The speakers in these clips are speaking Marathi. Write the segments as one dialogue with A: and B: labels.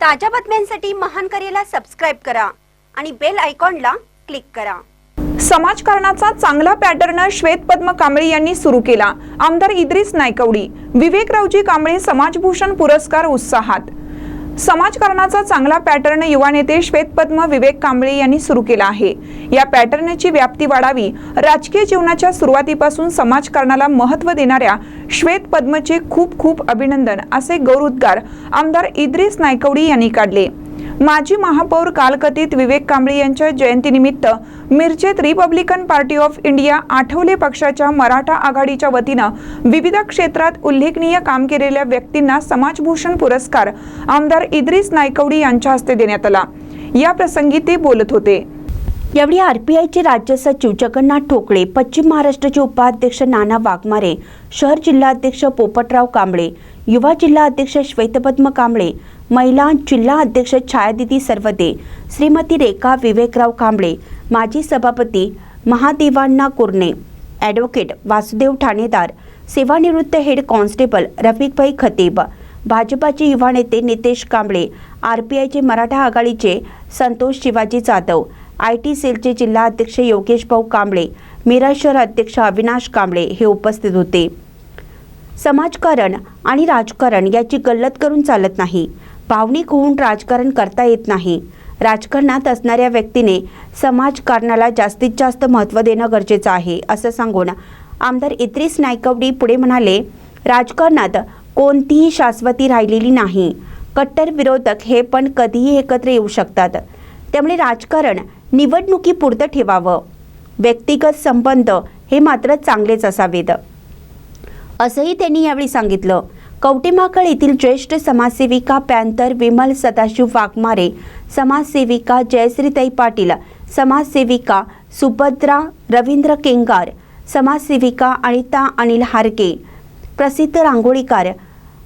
A: ताज्या बातम्यांसाठी महान करेला सबस्क्राईब करा आणि बेल आयकॉनला क्लिक करा.
B: समाजकारणाचा चांगला पॅटर्न श्वेतपद्म कांबळे यांनी सुरू केला. आमदार इद्रिस नायकवडी विवेकरावजी कांबळे समाजभूषण पुरस्कार उत्साहात. समाजकारणाचा चांगला पॅटर्न युवा नेते श्वेतपद्म विवेक कांबळे यांनी सुरू केला आहे. या पॅटर्नची व्याप्ती वाढावी राजकीय जीवनाच्या सुरुवातीपासून समाजकारणाला महत्त्व देणाऱ्या श्वेतपद्मचे खूप खूप अभिनंदन असे गौरवोद्गार आमदार इद्रिस नायकवडी यांनी काढले. माजी महापौर कालकथित विवेक कांबळे यांच्या जयंतीनिमित्त मिरजेत Republican party of India Athawale पक्षाच्या मराठा आघाडीच्या वतीनं विविध क्षेत्रात उल्लेखनीय काम केलेल्या व्यक्तींना समाजभूषण पुरस्कार आमदार इद्रिस नायकवडी यांच्या हस्ते देण्यात आला. या प्रसंगी ते बोलत होते.
A: यावेळी आरपीआयचे राज्य सचिव जगन्नाथ ठोकळे पश्चिम महाराष्ट्राचे उपाध्यक्ष नाना वाघमारे शहर जिल्हाध्यक्ष पोपटराव कांबळे युवा जिल्हा अध्यक्ष श्वेतपद्म कांबळे महिला जिल्हा अध्यक्ष छायादिती सर्वदे श्रीमती रेखा विवेकराव कांबळे माजी सभापती महादेवांना कुर्णे ॲडव्होकेट वासुदेव ठाणेदार सेवानिवृत्त हेड कॉन्स्टेबल रफिकभाई खतीब भाजपाचे युवा नेते नितेश कांबळे आर पी आयचे मराठा आघाडीचे संतोष शिवाजी जाधव आय टी सेलचे जिल्हा अध्यक्ष योगेश भाऊ कांबळे मिरज शहर अध्यक्ष अविनाश कांबळे हे उपस्थित होते. समाजकारण आणि राजकारण याची गल्लत करून चालत नाही. भावनिक होऊन राजकारण करता येत नाही. राजकारणात असणाऱ्या व्यक्तीने समाजकारणाला जास्तीत जास्त महत्त्व देणं गरजेचं आहे असं सांगून आमदार इद्रिस नायकवडी पुढे म्हणाले राजकारणात कोणतीही शाश्वती राहिलेली नाही. कट्टर विरोधक हे पण कधीही एकत्र येऊ शकतात. त्यामुळे राजकारण निवडणुकीपुरतं ठेवावं. व्यक्तिगत संबंध हे मात्र चांगलेच असावेत. असंही त्यांनी यावेळी सांगितलं. कवटेमाकळ येथील ज्येष्ठ समाजसेविका पॅन्थर विमल सदाशिव वाघमारे समाजसेविका जयश्रीताई पाटील समाजसेविका सुभद्रा रवींद्र केंगार समाजसेविका अनिता अनिल हारके प्रसिद्ध रांगोळीकार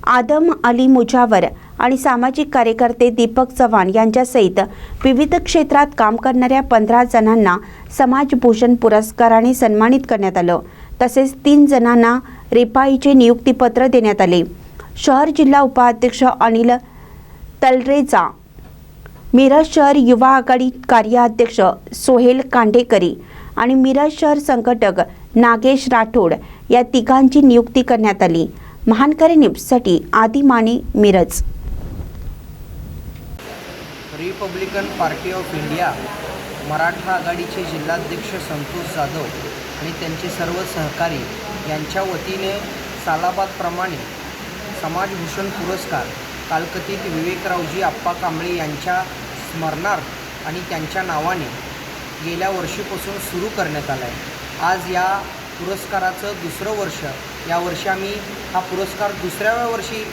A: आदम अली मुजावर आणि सामाजिक कार्यकर्ते दीपक चव्हाण यांच्यासहित विविध क्षेत्रात काम करणाऱ्या पंधरा जणांना समाजभूषण पुरस्काराने सन्मानित करण्यात आलं. तसेच तीन जणांना रिपाईचे नियुक्तीपत्र देण्यात आले. शहर जिल्हा उपाध्यक्ष अनिल तलरेजा मिरज शहर युवा आघाडी कार्याध्यक्ष सोहेल कांडेकरी आणि मिरज शहर संघटक नागेश राठोड या तिघांची नियुक्ती करण्यात आली. महानकरी न्यूजसाठी Adi Mane Miraj.
C: Republican party of India Maratha आघाडीचे जिल्हाध्यक्ष संतोष जाधव आणि त्यांचे सर्व सहकारी यांच्या वतीने सालाबादप्रमाणे समाजभूषण पुरस्कार कालकथित विवेकरावजी आप्पा कांबळे यांच्या स्मरणार्थ आणि त्यांच्या नावाने गेल्या वर्षीपासून सुरू करण्यात आला आहे. आज या पुरस्काराचं दुसरं वर्ष यावर्षी आम्ही हा पुरस्कार दुसऱ्या वर्षी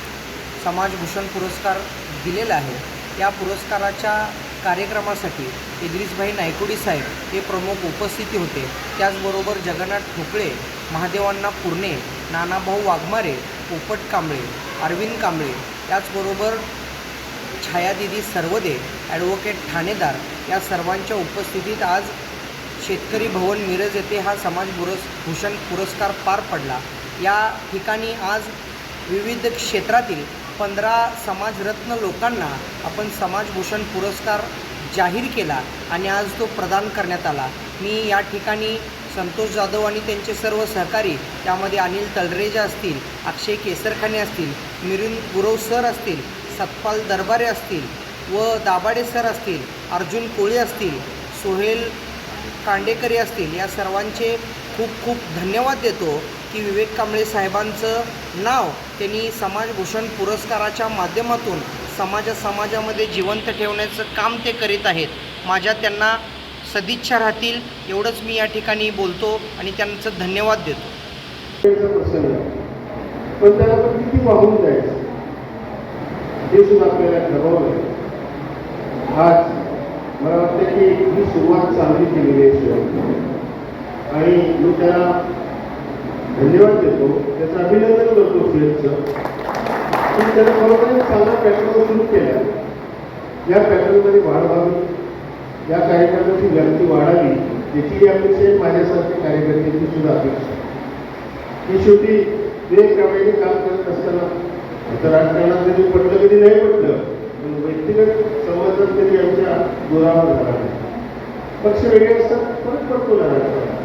C: समाजभूषण पुरस्कार दिलेला आहे. या पुरस्काराच्या कार्यक्रमासाठी इद्रिसभाई नायकुडी साहेब हे प्रमुख उपस्थिती होते. त्याचबरोबर जगन्नाथ ठोकळे महादेवांना पुरणे नानाभाऊ वाघमारे पोपट कांबळे अरविंद कांबळे त्याचबरोबर छायादिदी सर्वदे ॲडव्होकेट ठाणेदार या सर्वांच्या उपस्थितीत आज शेतकरी भवन मिरज येथे हा समाज पुरस् भूषण पुरस्कार पार पडला. या ठिकाणी आज विविध क्षेत्रातील पंधरा समाजरत्न लोकांना आपण समाजभूषण पुरस्कार जाहीर केला आणि आज तो प्रदान करण्यात आला. मी या ठिकाणी संतोष जाधव आणि त्यांचे सर्व सहकारी त्यामध्ये अनिल तलरेजा असतील अक्षय केसरखाने असतील मिरिन गुरव सर असतील सतपाल दरबारे असतील व दाभाडे सर असतील अर्जुन कोळी असतील सोहेल कांडेकरी असतील या सर्वांचे खूप खूप धन्यवाद देतो. की विवेक कांबळे साहेबांचं नाव त्यांनी समाजभूषण पुरस्काराच्या माध्यमातून समाजा समाजामध्ये जिवंत ठेवण्याचं काम ते करीत आहेत. माझ्या त्यांना सदिच्छा राहतील एवढंच मी या ठिकाणी बोलतो आणि त्यांचं धन्यवाद देतो.
D: पण त्याला पण किती वाहून जायचं? हे सुद्धा आपल्याला ठरवलं आज मला वाटतं की ही सुरुवात चांगली केलेली आहे. आणि मी त्याला धन्यवाद देतो. त्याचं अभिनंदन करतो फ्लेटचं की त्यानं बरोबर चांगला पॅटर्न सुरू केला. या पॅटर्नमध्ये वाढ व्हावी. या कार्यक्रमाची व्याप्ती वाढावी याची अपेक्षा आहे माझ्यासारख्या कार्यकर्त्यांची सुद्धा अपेक्षा. ही शेवटी वेगवेगळे काम करत असताना आता राजकारणात कधी पडलं कधी नाही पडलं पण व्यक्तिगत संवर्धन कधी आमच्या जोरावर झाला नाही पक्ष वेगळे असतात परत ना राजकारण